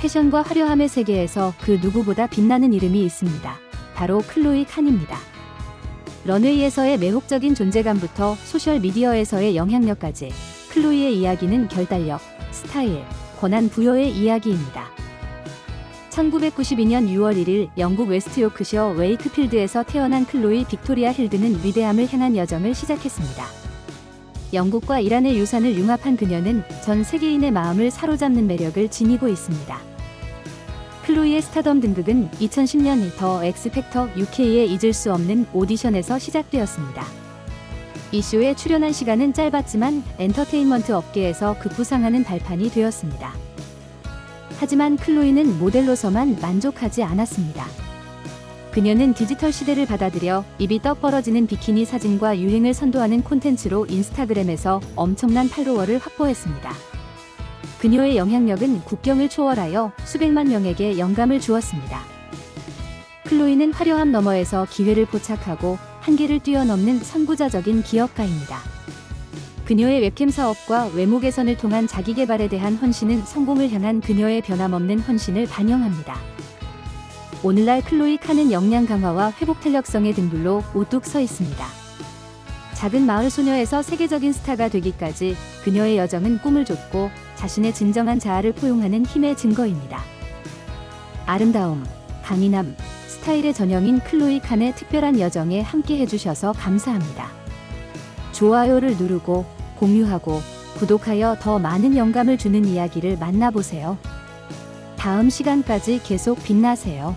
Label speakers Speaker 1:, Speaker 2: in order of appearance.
Speaker 1: 패션과 화려함의 세계에서 그 누구보다 빛나는 이름이 있습니다. 바로 클로이 칸입니다. 런웨이에서의 매혹적인 존재감부터 소셜미디어에서의 영향력까지 클로이의 이야기는 결단력, 스타일, 권한 부여의 이야기입니다. 1992년 6월 1일 영국 웨스트 요크셔 웨이크필드에서 태어난 클로이 빅토리아 힐드는 위대함을 향한 여정을 시작했습니다. 영국과 이란의 유산을 융합한 그녀는 전 세계인의 마음을 사로잡는 매력을 지니고 있습니다. 클로이의 스타덤 등극은 2010년 더 엑스팩터 UK의 잊을 수 없는 오디션에서 시작되었습니다. 이 쇼에 출연한 시간은 짧았지만 엔터테인먼트 업계에서 급부상하는 발판이 되었습니다. 하지만 클로이는 모델로서만 만족하지 않았습니다. 그녀는 디지털 시대를 받아들여 입이 떡 벌어지는 비키니 사진과 유행을 선도하는 콘텐츠로 인스타그램에서 엄청난 팔로워를 확보했습니다. 그녀의 영향력은 국경을 초월하여 수백만 명에게 영감을 주었습니다. 클로이는 화려함 너머에서 기회를 포착하고 한계를 뛰어넘는 선구자적인 기업가입니다. 그녀의 웹캠 사업과 외모 개선을 통한 자기 개발에 대한 헌신은 성공을 향한 그녀의 변함없는 헌신을 반영합니다. 오늘날 클로이 칸은 역량 강화와 회복 탄력성의 등불로 우뚝 서 있습니다. 작은 마을 소녀에서 세계적인 스타가 되기까지 그녀의 여정은 꿈을 줬고 자신의 진정한 자아를 포용하는 힘의 증거입니다. 아름다움, 강인함, 스타일의 전형인 클로이 칸의 특별한 여정에 함께 해주셔서 감사합니다. 좋아요를 누르고 공유하고 구독하여 더 많은 영감을 주는 이야기를 만나보세요. 다음 시간까지 계속 빛나세요.